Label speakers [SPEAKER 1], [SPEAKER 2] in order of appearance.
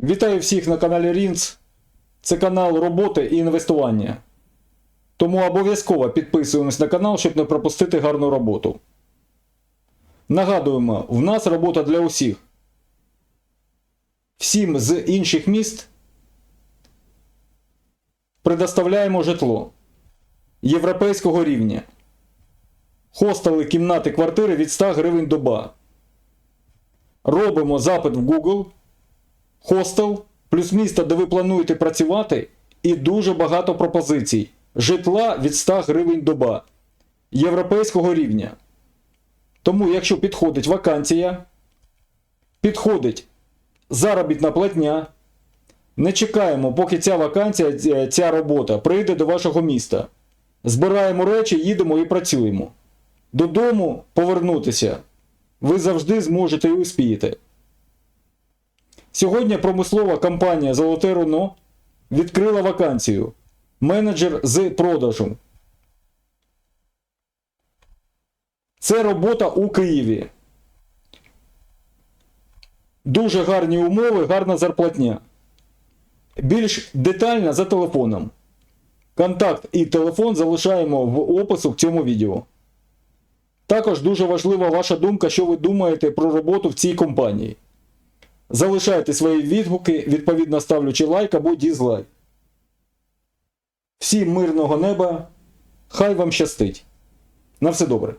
[SPEAKER 1] Вітаю всіх на каналі Рінц. Це канал роботи і інвестування. Тому обов'язково підписуємось на канал, щоб не пропустити гарну роботу. Нагадуємо, в нас робота для усіх. Всім з інших міст предоставляємо житло європейського рівня. Хостели, кімнати, квартири від 100 гривень доба. Робимо запит в Google, хостел, плюс місто, де ви плануєте працювати, і дуже багато пропозицій. Житла від 100 гривень доба європейського рівня. Тому, якщо підходить вакансія, підходить заробітна платня, не чекаємо, поки ця вакансія, ця- робота прийде до вашого міста. Збираємо речі, їдемо і працюємо. Додому повернутися ви завжди зможете і успієте. Сьогодні промислова компанія Золоте Руно відкрила вакансію менеджер з продажу. Це робота у Києві. Дуже гарні умови, гарна зарплатня. Більш детально за телефоном. Контакт і телефон залишаємо в опису в цьому відео. Також дуже важлива ваша думка, що ви думаєте про роботу в цій компанії. Залишайте свої відгуки, відповідно ставлячи лайк або дізлайк. Всім мирного неба. Хай вам щастить. На все добре.